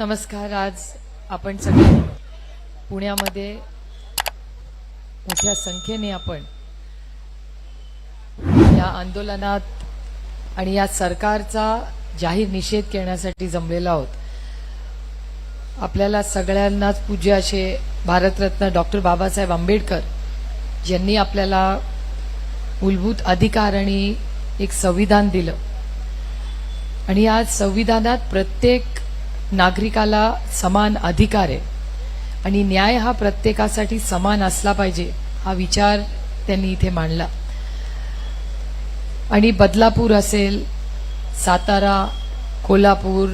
नमस्कार आज आपण सगळे पुण्यामध्ये मोठ्या संख्येने आपण या आंदोलनात आणि या सरकारचा जाहीर निषेध करण्यासाठी जमलेलो आहोत. आपल्याला सगळ्यांनाच पूज्य असे भारतरत्न डॉक्टर बाबासाहेब आंबेडकर ज्यांनी आपल्याला मूलभूत अधिकार आणि एक संविधान दिलं. आणि या संविधानात प्रत्येक नागरिकाला समान अधिकार आहे. आणि न्याय हा प्रत्येकासाठी समान असला पाहिजे हा विचार त्यांनी इथे मांडला. आणि बदलापूर असेल सातारा कोल्हापूर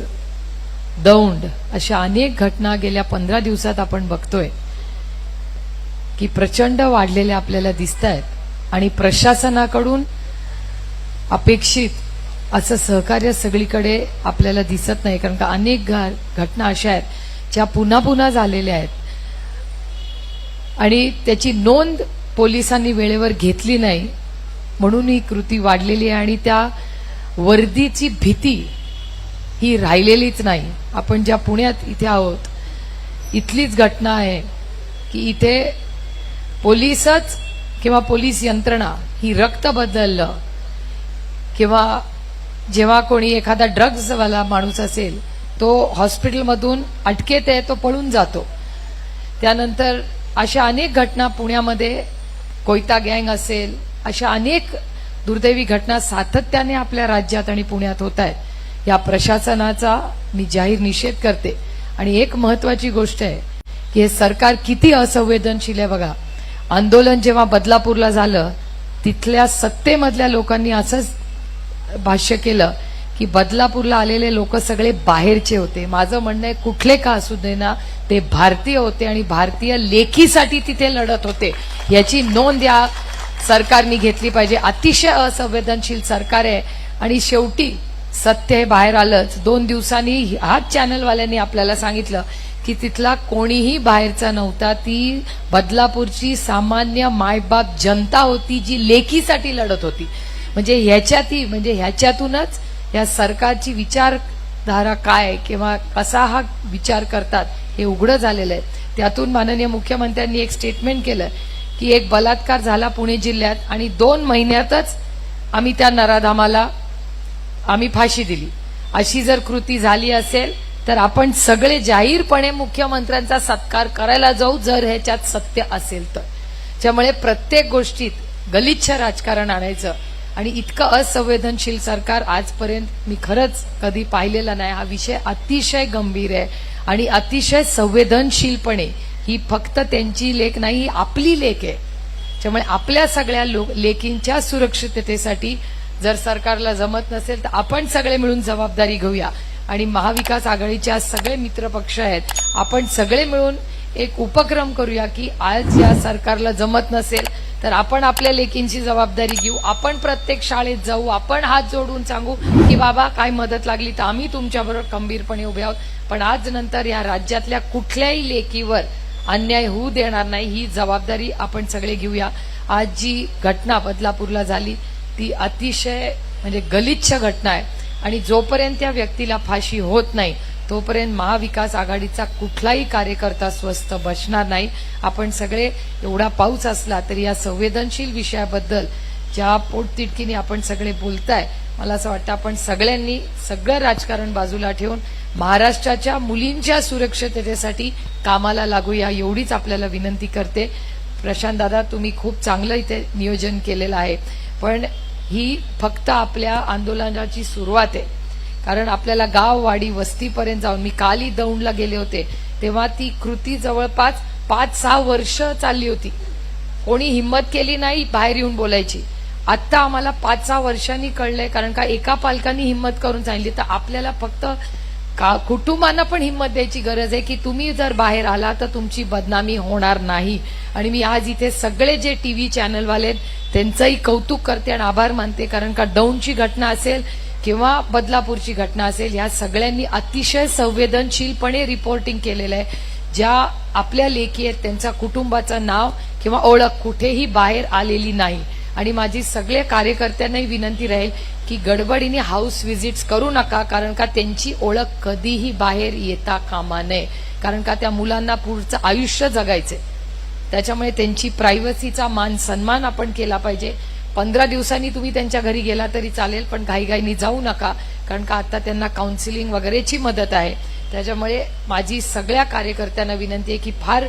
दौंड अशा अनेक घटना गेल्या पंधरा दिवसात आपण बघतोय की प्रचंड वाढलेल्या आपल्याला दिसत आहेत आणि प्रशासनाकडून अपेक्षित असं सहकार्य सगळीकडे आपल्याला दिसत नाही कारण का अनेक घटना अशा आहेत ज्या पुन्हा पुन्हा झालेल्या आहेत. आणि त्याची नोंद पोलिसांनी वेळेवर घेतली नाही म्हणून ही कृती वाढलेली आहे आणि त्या वर्दीची भीती ही राहिलेलीच नाही. आपण ज्या पुण्यात इथे आहोत इथलीच घटना आहे की इथे पोलीसच किंवा पोलीस यंत्रणा ही रक्त बदललं किंवा जेव्हा कोणी एखादा ड्रग्जवाला माणूस असेल तो हॉस्पिटलमधून अटकेत आहे तो पळून जातो. त्यानंतर अशा अनेक घटना पुण्यामध्ये कोयता गँग असेल अशा अनेक दुर्दैवी घटना सातत्याने आपल्या राज्यात आणि पुण्यात होत आहेत. या प्रशासनाचा मी जाहीर निषेध करते. आणि एक महत्वाची गोष्ट आहे की हे सरकार किती असंवेदनशील आहे बघा. आंदोलन जेव्हा बदलापूरला झालं तिथल्या सत्तेमधल्या लोकांनी असंच भाष्य केलं की बदलापूरला आलेले लोक सगळे बाहेरचे होते. माझं म्हणणं आहे कुठले का असू दे ना ते भारतीय होते आणि भारतीय लेखीसाठी तिथे लढत होते. याची नोंद या सरकारने घेतली पाहिजे. अतिशय असंवेदनशील सरकार आहे आणि शेवटी सत्य हे बाहेर आलंच. दोन दिवसांनी हाच चॅनलवाल्यांनी आपल्याला सांगितलं की तिथला कोणीही बाहेरचा नव्हता. ती बदलापूरची सामान्य मायबाप जनता होती जी लेखीसाठी लढत होती. म्हणजे ह्याच्यातही म्हणजे ह्याच्यातूनच या सरकारची विचारधारा काय किंवा कसा हा विचार करतात हे उघडं झालेलं आहे. त्यातून माननीय मुख्यमंत्र्यांनी एक स्टेटमेंट केलं की एक बलात्कार झाला पुणे जिल्ह्यात आणि दोन महिन्यातच आम्ही त्या नराधामाला आम्ही फाशी दिली. अशी जर कृती झाली असेल तर आपण सगळे जाहीरपणे मुख्यमंत्र्यांचा सत्कार करायला जाऊ जर ह्याच्यात सत्य असेल तर. त्यामुळे प्रत्येक गोष्टीत गलिच्छ राजकारण आणायचं. आणि इतकं असंवेदनशील सरकार आजपर्यंत मी खरंच कधी पाहिलेला नाही. हा विषय अतिशय गंभीर आहे. आणि अतिशय संवेदनशीलपणे ही फक्त त्यांची लेख नाही ही आपली लेख आहे. त्यामुळे आपल्या सगळ्या लोक सुरक्षिततेसाठी जर सरकारला जमत नसेल तर आपण सगळे मिळून जबाबदारी घेऊया. आणि महाविकास आघाडीच्या सगळे मित्रपक्ष आहेत. आपण सगळे मिळून एक उपक्रम करूया की आज या सरकारला जमत नसेल तर आपण आपल्या लेकींची जबाबदारी घेऊ. आपण प्रत्येक शाळेत जाऊ. आपण हात जोडून सांगू की बाबा काय मदत लागली तर आम्ही तुमच्याबरोबर खंबीरपणे उभे आहोत. पण आज नंतर या राज्यातल्या कुठल्याही लेकीवर अन्याय होऊ देणार नाही. ही जबाबदारी आपण सगळे घेऊया. आज जी घटना बदलापूरला झाली ती अतिशय म्हणजे गलिच्छ घटना आहे. आणि जोपर्यंत त्या व्यक्तीला फाशी होत नाही तोपर्यंत महाविकास आघाडीचा कुठलाही कार्यकर्ता स्वस्थ बसणार नाही. आपण सगळे एवढा पाऊस असला तरी या संवेदनशील विषयाबद्दल ज्या पोटतिडकीने आपण सगळे बोलताय मला असं वाटतं आपण सगळ्यांनी सगळं राजकारण बाजूला ठेवून महाराष्ट्राच्या मुलींच्या सुरक्षिततेसाठी कामाला लागूया एवढीच आपल्याला विनंती करते. प्रशांत दादा तुम्ही खूप चांगलं इथे नियोजन केलेलं आहे. पण ही फक्त आपल्या आंदोलनाची सुरुवात आहे. कारण आपल्याला गाव वाडी वस्तीपर्यंत जाऊन मी काली दौंडला गेले होते तेव्हा ती कृती जवळपास पाच सहा वर्ष चालली होती. कोणी हिंमत केली नाही बाहेर येऊन बोलायची. आत्ता आम्हाला पाच सहा वर्षांनी कळलंय कारण का एका पालकांनी हिंमत करून सांगितली. तर आपल्याला फक्त का कुटुंबांना पण हिंमत द्यायची गरज आहे की तुम्ही जर बाहेर आला तर तुमची बदनामी होणार नाही. आणि मी आज इथे सगळे जे टी व्ही चॅनलवाले आहेत त्यांचंही कौतुक करते आणि आभार मानते कारण का दौंडची घटना असेल किंवा बदलापूरची घटना असेल या सगळ्यांनी अतिशय संवेदनशीलपणे रिपोर्टिंग केलेलं आहे. ज्या आपल्या लेखी आहेत त्यांच्या कुटुंबाचं नाव किंवा ओळख कुठेही बाहेर आलेली नाही. आणि माझी सगळ्या कार्यकर्त्यांनाही विनंती राहील की गडबडीने हाऊस व्हिजिट्स करू नका कारण का त्यांची ओळख कधीही बाहेर येता कामा नये. कारण का त्या मुलांना पुढचं आयुष्य जगायचे त्याच्यामुळे त्यांची प्रायव्हसीचा मान सन्मान आपण केला पाहिजे. पंधरा दिवसांनी तुम्ही त्यांच्या घरी गेला तरी चालेल पण घाईघाईनी जाऊ नका कारण का आता त्यांना काउन्सिलिंग वगैरेची मदत आहे. त्याच्यामुळे माझी सगळ्या कार्यकर्त्यांना विनंती आहे की फार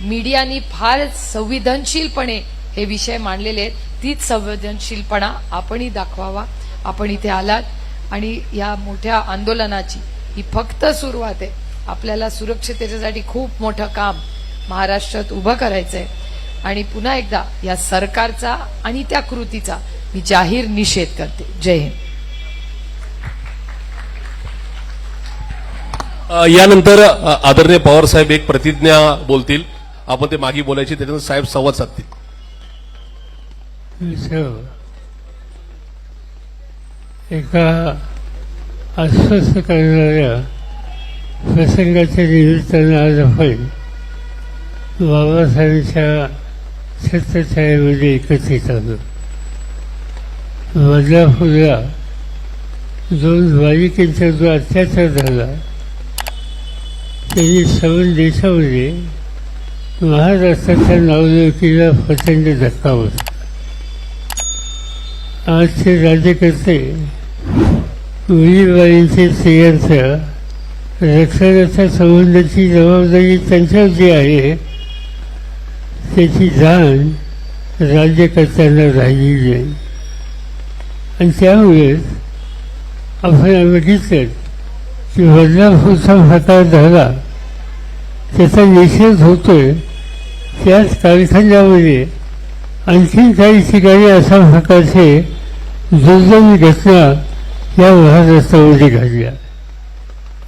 मीडियानी फार संवेदनशीलपणे हे विषय मांडलेले आहेत. तीच संवेदनशीलपणा आपणही दाखवावा. आपण इथे आलात आणि या मोठ्या आंदोलनाची ही फक्त सुरुवात आहे. आपल्याला सुरक्षिततेच्यासाठी खूप मोठं काम महाराष्ट्रात उभं करायचं आहे आणि पुन्हा एकदा या सरकारचा आणि त्या कृतीचा मी जाहीर निषेध करते. जय हिंद. यानंतर आदरणीय पवार साहेब एक प्रतिज्ञा बोलतील. आपण ते मागे बोलायची त्याच्यानंतर साहेब संवाद साधतील. एका अस्वस्थ करणाऱ्या प्रसंगाच्या निमित्तानं आज आपण बाबासाहेबांच्या छत्रछायामध्ये एकत्रित आलो बदलापूरला दोन बालिकेचा जो अत्याचार झाला त्यांनी सर्व देशामध्ये महाराष्ट्राच्या नावलौकीला प्रचंड धक्का बसला आजचे राज्यकर्ते मुलीबाईंचे स्त्रियांच्या रक्षणाच्या संबंधाची जबाबदारी त्यांच्यावरती आहे त्याची जाण राज्यकर्त्यांना राहिली नाही. आणि त्यामुळेच आपण बघितलं की बदलापूरचा प्रकार झाला. त्याचा निषेध होतोय. त्याच कारखान्यामध्ये आणखीन काही ठिकाणी अशा प्रकारचे दुर्दैवी घटना या महाराष्ट्रामध्ये घडल्या.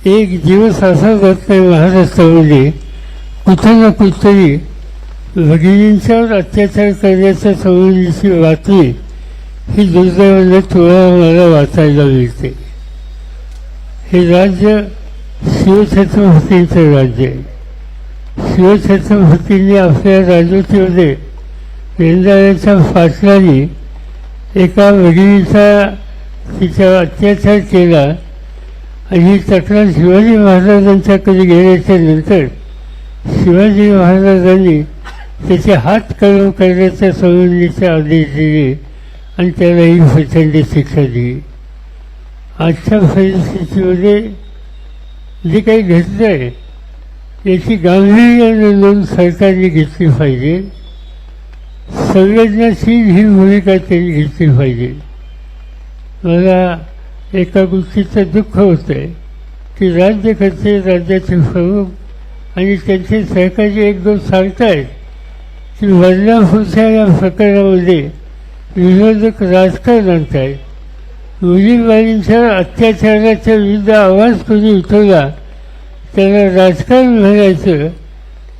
एक दिवस असा जात नाही महाराष्ट्रामध्ये. कुठं ना कुठतरी भगिनींच्यावर अत्याचार करण्याच्या संबंधीची बातमी ही दुर्दैवाने तुळा मला वाचायला मिळते. हे राज्य शिवछत्रपतींचं राज्य आहे. शिवछत्रपतींनी आपल्या राजवटीमध्ये रेंदाळ्याच्या फाटलाने एका भगिनीचा तिच्यावर अत्याचार केला आणि ही तक्रार शिवाजी महाराजांच्याकडे गेल्याच्यानंतर शिवाजी महाराजांनी त्याचे हात कळव करण्याच्या संबंधीचे आदेश दिले आणि त्यालाही प्रचंड शिक्षा दिली. आजच्या परिस्थितीमध्ये जे काही घडलं आहे याची गांभीर्याने नोंद सरकारने घेतली पाहिजे. संवेदनाशील ही भूमिका त्यांनी घेतली पाहिजे. मला एका गोष्टीचं दुःख होतं आहे की राज्यकर्ते राज्याचे प्रमुख आणि त्यांचे सहकारी एक दोन सांगतायत की बदलापूरच्या या प्रकरणामध्ये विरोधक राजकारण आणत आहेत मुलीबाईंच्या अत्याचाराच्या विरुद्ध आवाज कोणी उठवला त्याला राजकारण म्हणायचं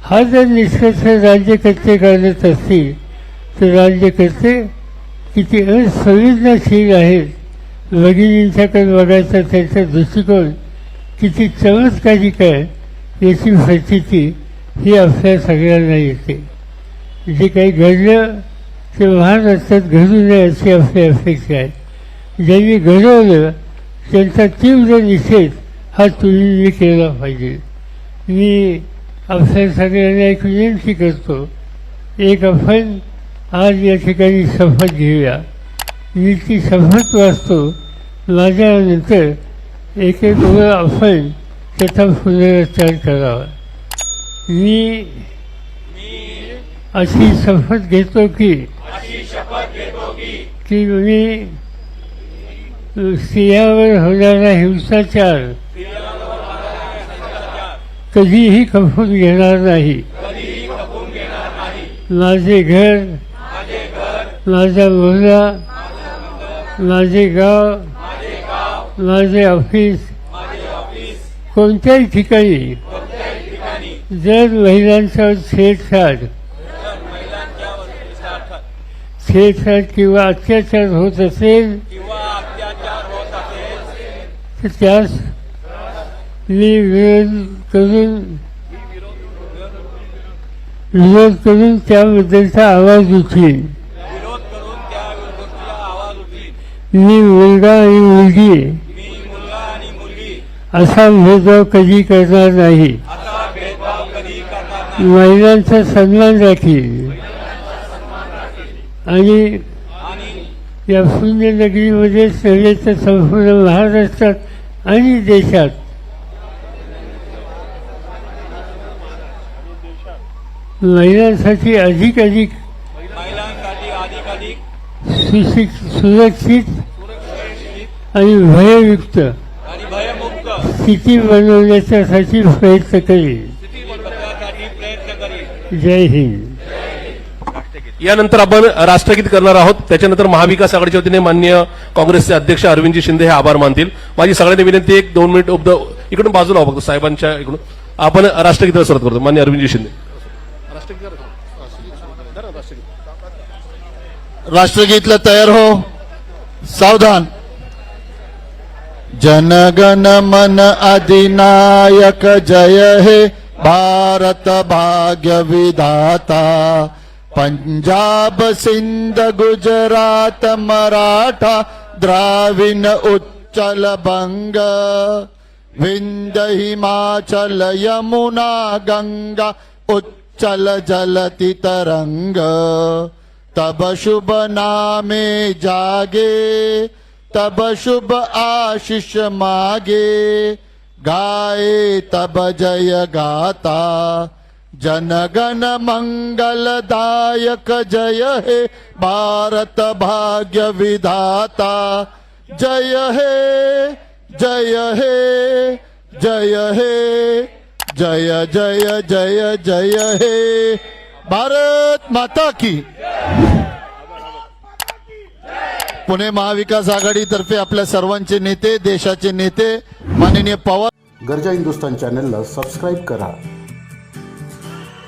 हा जर निष्कर्ष राज्यकर्ते काढत असतील तर राज्यकर्ते किती असंवेदनशील आहेत. भगिनींच्याकडे बघायचा त्यांचा दृष्टिकोन किती चमत्कारिक आहे याची प्रचिती ही आपल्या सगळ्यांना येते. जे काही घडलं ते महान रस्त्यात घडू नये अशी आपली अपेक्षा आहे. ज्यांनी घडवलं त्यांचा तीव्र निषेध हा तुम्ही केला पाहिजे. मी आपल्या सगळ्यांना एक विनंती करतो. एक आपण आज या ठिकाणी शपथ घेऊया. मी ती शपथ वाचतो. माझ्यानंतर एक एक वेळ आपण त्याचा पुनरुच्चार करावा. मी अशी शपथ घेतो की की मी स्त्रियावर होणारा हिंसाचार कधीही खपून घेणार नाही. माझे घर माझा मुलगा माझे गाव माझे ऑफिस कोणत्याही ठिकाणी जर महिलांचा छेडछाड छेडछाड किंवा अत्याचार होत असेल तर त्यास मी विरोध करून विरोध करून त्याबद्दलचा आवाज त्या मी मुलगा आणि मुलगी असा भेदभाव कधी करणार नाही. महिलांचा सन्मान राखील. आणि या शून्य नगरीमध्ये संपूर्ण महाराष्ट्रात आणि देशात महिलांसाठी अधिक अधिक सुशिक सुरक्षित आणि भययुक्त स्थिती बनवण्याच्यासाठी प्रयत्न करेल जय हिंद. यानंतर आपण राष्ट्रगीत करणार आहोत. त्याच्यानंतर महाविकास आघाडीच्या वतीने मान्य काँग्रेसचे अध्यक्ष अरविंदजी शिंदे हे आभार मानतील. माझी सगळ्यांनी विनंती एक दोन मिनिट उपद इकडून बाजूला फक्त साहेबांच्या इकडून. आपण राष्ट्रगीताला सुरुवात करतो. मान्य अरविंदजी शिंदे. राष्ट्रगीतला तयार हो. सावधान. जनगण मन अधिनायक जय हे भारत भाग्य विधाता. पंजाब सिंध गुजरात मराठा द्राविण उच्चल बंग विंध्य हिमाचल यमुना गंगा उच्चल जलति तरंग तब शुभ नामे जागे तब शुभ आशीष मागे गाए तब जय गाता जनगण मंगलदायक जय हे भारत भाग्य विधाता. जय हे जय हे जय हे जय जय जय जय हे. भारत माता की. पुणे महाविकास आघाडीतर्फे आपल्या सर्वांचे नेते देशाचे नेते माननीय पवार गरजा हिंदुस्तान चॅनलला सबस्क्राईब करा.